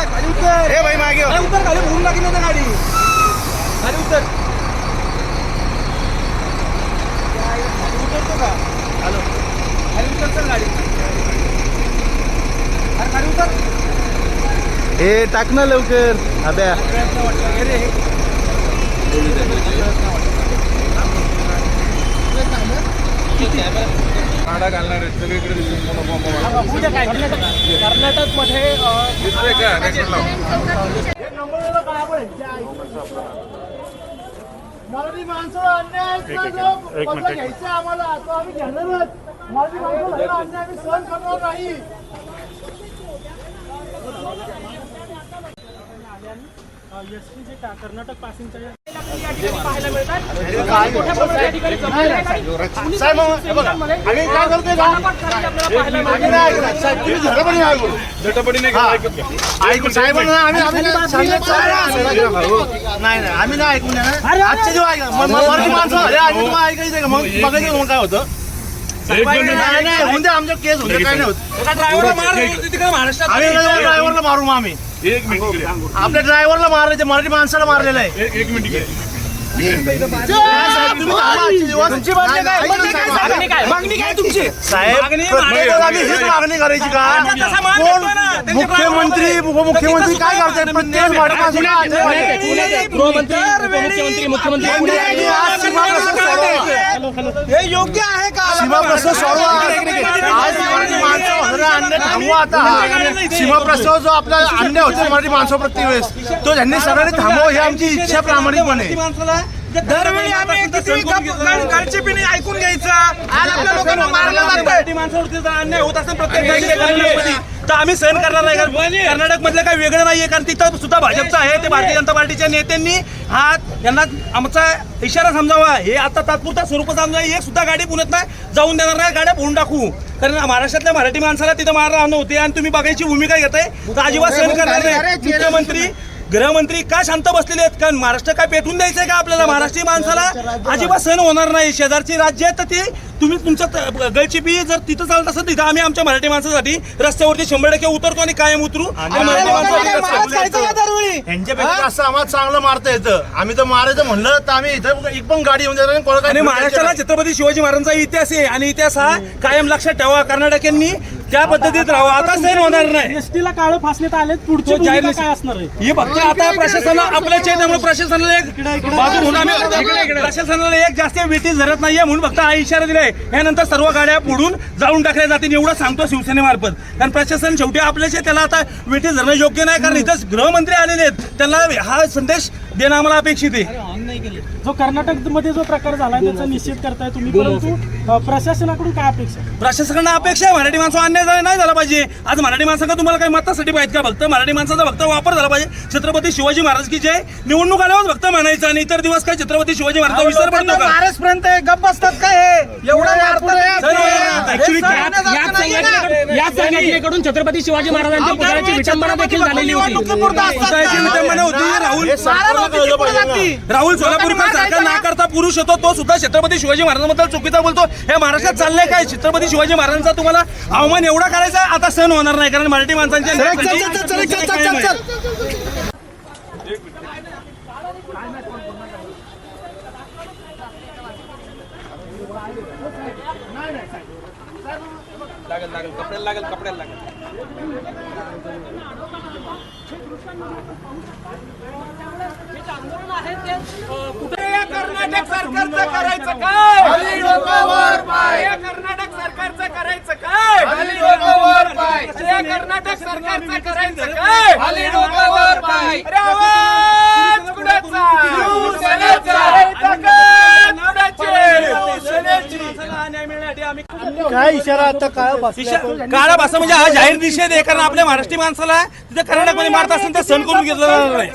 टाकली ना गाडी खाली उतर खाली उतरतो का हॅलो. खाली उतर चल गाडी. अरे खाली उतर. हे टाक ना लवकर. अभ्या प्रयत्न वाटला हे रे काढा घालणार आहेत सगळीकडे दिसून मोठा दिसतोय का. मराठी माणसं अन्याय घ्यायचा आम्हाला तो आम्ही घेणारच. मराठी अन्याय आम्ही सहन करणार नाही. एसटी जे कर्नाटक पासिंगच्या पाहायला मिळतात. मोठ्या प्रमाणात या ठिकाणी जमलेलं आहे. साहेब मग हे बघा आम्ही काय करतोय का? आम्ही नाही ऐकणार साहेब तुम्ही झटपटी नाही आम्ही आम्ही नाही सांगितलं नाही. नाही आम्ही नाही ऐकून देणार. आजच्या दिवस ऐका मग मग मराठी माणसं झाले आधी तुम्हाला ऐकायचं का? मग बघायचं मग काय होतं एक मिनिट. नाही नाही होऊन द्या आमच्या केस होते काय नाही होत एका ड्रायव्हरला मार होती तिकडे महाराष्ट्रात आम्ही ड्रायव्हरला मारू मग आम्ही एक मिनिट इकडे. आपल्या ड्रायव्हरला मारायचे मराठी माणसाला मारलेलं आहे एक एक मिनिट इकडे. तुम्ही थांबा आजचे दिवस. मागणी काय मागणी काय तुमची साहेब मागणी- प्रत्येक वेळेला आम्ही हीच मागणी करायची का तसा मान कोण ना. मुख्यमंत्री उपमुख्यमंत्री काय करतात प्रत्येक मराठी माणसाला. गृहमंत्री उपमुख्यमंत्री मुख्यमंत्री. हे योग्य आहे का सीमा प्रश्न सोडवा. आज मराठी माणसं होणारा अन्याय थांबवा आता. हा. सीमा प्रश्न जो आपला अन्याय होतो मराठी माणसं प्रत्येक वेळेस तो त्यांनी सगळ्यांनी थांबव ही आमची इच्छा प्रामाणिकपणे माणसाला दरवेळी आम्ही किती गाडीचे पिणे ऐकून घ्यायचं. आज आपल्या लोकांना मारलं जातंय. माणसावरती अन्याय होत असेल प्रत्येक तर आम्ही सहन करणार नाही. कारण कर्नाटक मधलं काही वेगळं नाहीये कारण तिथं सुद्धा भाजपचं आहे. ते भारतीय जनता पार्टीच्या नेत्यांनी हा यांना आमचा इशारा समजावा. हे आता तात्पुरता स्वरूप समजावा. एक सुद्धा गाडी पुण्यात नाही. जाऊन देणार नाही. गाड्या फोडून टाकू. कारण महाराष्ट्रातल्या मराठी माणसाला तिथं मारणार नव्हते आणि तुम्ही बघायची भूमिका घेताय. तर अजिबात सहन करणार नाही. मुख्यमंत्री गृहमंत्री का शांत बसलेले आहेत? कारण महाराष्ट्र काय पेटून द्यायचंय का आपल्याला? महाराष्ट्रीय माणसाला अजिबात सहन होणार नाही. शेजारची राज्य आहेत तर ते तुम्ही तुमच्या त- गळचिपी जर तिथं चालत असेल तिथं आम्ही आमच्या मराठी माणसासाठी रस्त्यावरती शंभर टक्के उतरतो आणि कायम उतरू. यांच्यापेक्षा असं आम्हाला चांगलं मारता येतं? आम्ही तर मारायचं म्हणलं तर आम्ही इथं एक पण गाडी येऊन काही आणि महाराष्ट्राला छत्रपती शिवाजी महाराजांचा इतिहास आहे आणि इतिहास हा कायम लक्षात ठेवा. कर्नाटकांनी त्या पद्धतीत राहावं. आता सहन होणार नाही. एसटीला काळं फासण्यात आले पुढची भूमिका काय असणार आहे? हे फक्त आता प्रशासना आपल्याच आहे त्यामुळे प्रशासनाला एक बाजू आम्ही प्रशासनाला एक जास्त वेटीस धरत नाहीये म्हणून फक्त हा इशारा दिलाय. यानंतर सर्व गाड्या पुढून जाळून टाकल्या जातील एवढं सांगतो शिवसेनेमार्फत. कारण प्रशासन शेवटी आपल्याच त्याला आता वेटीस धरणं योग्य नाही कारण इथं गृहमंत्री आलेले आहेत. त्यांना हा संदेश देणं आम्हाला अपेक्षित आहे. जो कर्नाटकमध्ये जो प्रकार झालाय त्याचा निश्चित करताय तुम्ही परंतु प्रशासनाकडून काय अपेक्षा? प्रशासनाला अपेक्षा आहे मराठी माणसं अन्याय झाला- नाही झाला पाहिजे. आज मराठी माणसाला तुम्हाला काही मतासाठी पाहिजे का फक्त मराठी माणसाचा फक्त वापर झाला पाहिजे. छत्रपती शिवाजी महाराज की जय निवडणूक आल्यावर फक्त म्हणायचं आणि इतर दिवस काय छत्रपती शिवाजी महाराज विसर पडतो का महाराजपर्यंत गप्प असतात काय एवढा छत्रपती शिवाजी महाराजांच्या पुतळ्याची विटंबना देखील झालेली होती. विटंबना होती. राहुल. राहुल सोलापूरकर सारखा ना करता पुरुष होतो तो सुद्धा छत्रपती शिवाजी महाराजांबद्दल चुकीचा बोलतो. हे महाराष्ट्रात चाललंय काय? छत्रपती शिवाजी महाराजांचा तुम्हाला अवमान एवढा करायचा आता सहन होणार नाही कारण मराठी माणसांच्या लागेल लागेल कपड्याला लागेल कपड्याला लागेल. कर्नाटक सरकारचं करायचं काय? कर्नाटक सरकारचं करायचं काय? कर्नाटक सरकारचं करायचं काय? अरे आवाज कुणाचा? अरे ताकद कुणाची? न्याय मिळण्यासाठी आम्ही काय इशारा आता काय काळा भाषा म्हणजे हा जाहीर निषेध आहे कारण आपल्या महाराष्ट्री माणसाला तिथे कर्नाटकमध्ये मारत असेल तर सण करून घेतलं जाणार नाही.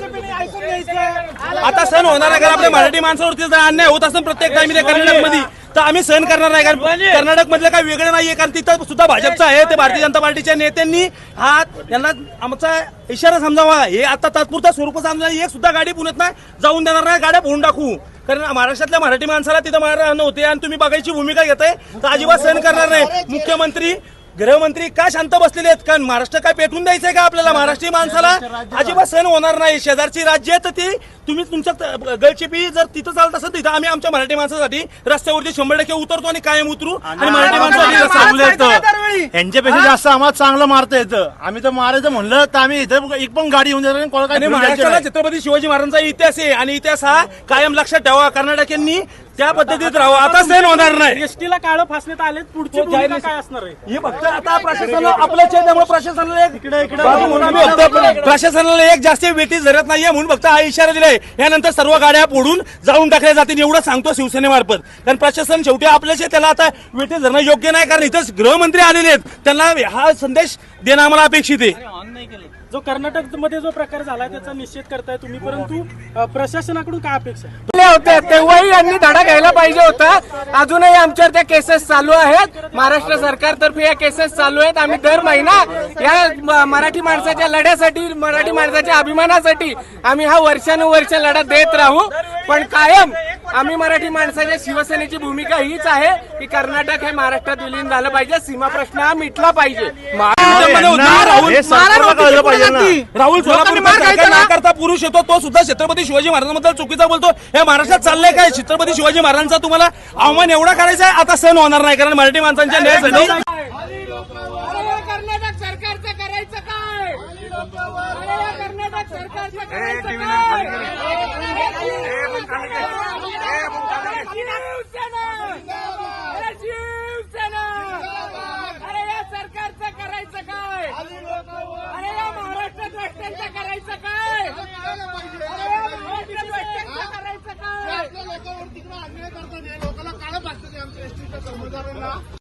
आता सण होणार आहे कारण आपल्या मराठी माणसावरती जर अन्याय होत असेल प्रत्येक टाइम कर्नाटकमध्ये तर आम्ही सहन करणार नाही कारण कर्नाटक मधलं काही वेगळं नाहीये कारण तिथं सुद्धा भाजपचं आहे ते भारतीय जनता पार्टीच्या नेत्यांनी हा यांना आमचा इशारा समजावा. हे आता तात्पुरता स्वरूप समजा एक सुद्धा गाडी पुण्यात नाही जाऊन देणार नाही गाड्या फोडून टाकू. कारण महाराष्ट्रातल्या मराठी माणसाला तिथं मारणार नव्हते आणि तुम्ही बघायची भूमिका घेताय तर अजिबात सहन करणार नाही. मुख्यमंत्री गृहमंत्री का शांत बसलेले आहेत? कारण महाराष्ट्र काय पेटून द्यायचंय का आपल्याला? महाराष्ट्रीय माणसाला अजिबात सण होणार नाही. शेजारची राज्य आहेत तर ती. तुम्ही तुमच्या गळचिपी जर तिथं चालत असेल तिथं आम्ही आमच्या मराठी माणसासाठी रस्त्यावरती शंभर टक्के उतरतो आणि कायम उतरू. आणि मराठी माणसासाठी यांच्यापेक्षा जास्त आम्हाला चांगलं मारता येतं. आम्ही तर मारायचं म्हणलं तर आम्ही इथं एक पण गाडी येऊन जायचं महाराष्ट्राला. छत्रपती शिवाजी महाराजांचा इतिहास आहे. आणि इतिहास हा कायम लक्षात ठेवा. कर्नाटकांनी त्या पद्धतीत राहावं आता सण होणार नाही. एसटीला काळं फासण्यात आले पुढची भूमिका काय असणार आहे? हे फक्त आता प्रशासनाला आपल्याच आहे त्यामुळे प्रशासनाला एक प्रशासनाला एक जास्त वेटीस धरत नाहीये म्हणून फक्त हा इशारा दिलाय. यानंतर सर्व गाड्या फोडून जाऊन टाकल्या जातील एवढं सांगतो शिवसेनेमार्फत. कारण प्रशासन शेवटी आपल्याच त्याला आता वेटीस धरणं योग्य नाही कारण इथं गृहमंत्री आलेले आहेत. त्यांना हा संदेश देणं आम्हाला अपेक्षित आहे. जो कर्नाटकमध्ये जो प्रकार झाला त्याचा निषेध करताय तुम्ही परंतु प्रशासनाकडून काय अपेक्षा आहे? होते. तेव्हाही यांनी धडा घ्यायला पाहिजे होता. अजूनही आमच्यावर त्या केसेस चालू आहेत. महाराष्ट्र सरकारतर्फे या केसेस चालू आहेत. आम्ही दर महिना या मराठी माणसाच्या लढ्यासाठी मराठी माणसाच्या अभिमानासाठी आम्ही हा वर्षानुवर्ष लढा देत राहू. पण कायम आम्ही मराठी माणसाच्या शिवसेनेची भूमिका हीच आहे की कर्नाटक हे महाराष्ट्रात विलीन झालं पाहिजे सीमा प्रश्न हा मिटला पाहिजे. राहुल करता पुरुष येतो तो सुद्धा छत्रपती शिवाजी महाराजांबद्दल चुकीचा बोलतो. हे महाराष्ट्रात चाललंय काय? छत्रपती शिवाजी महाराजांचा तुम्हाला अवमान एवढा करायचा आहे? आता सण होणार नाही कारण मराठी माणसांच्या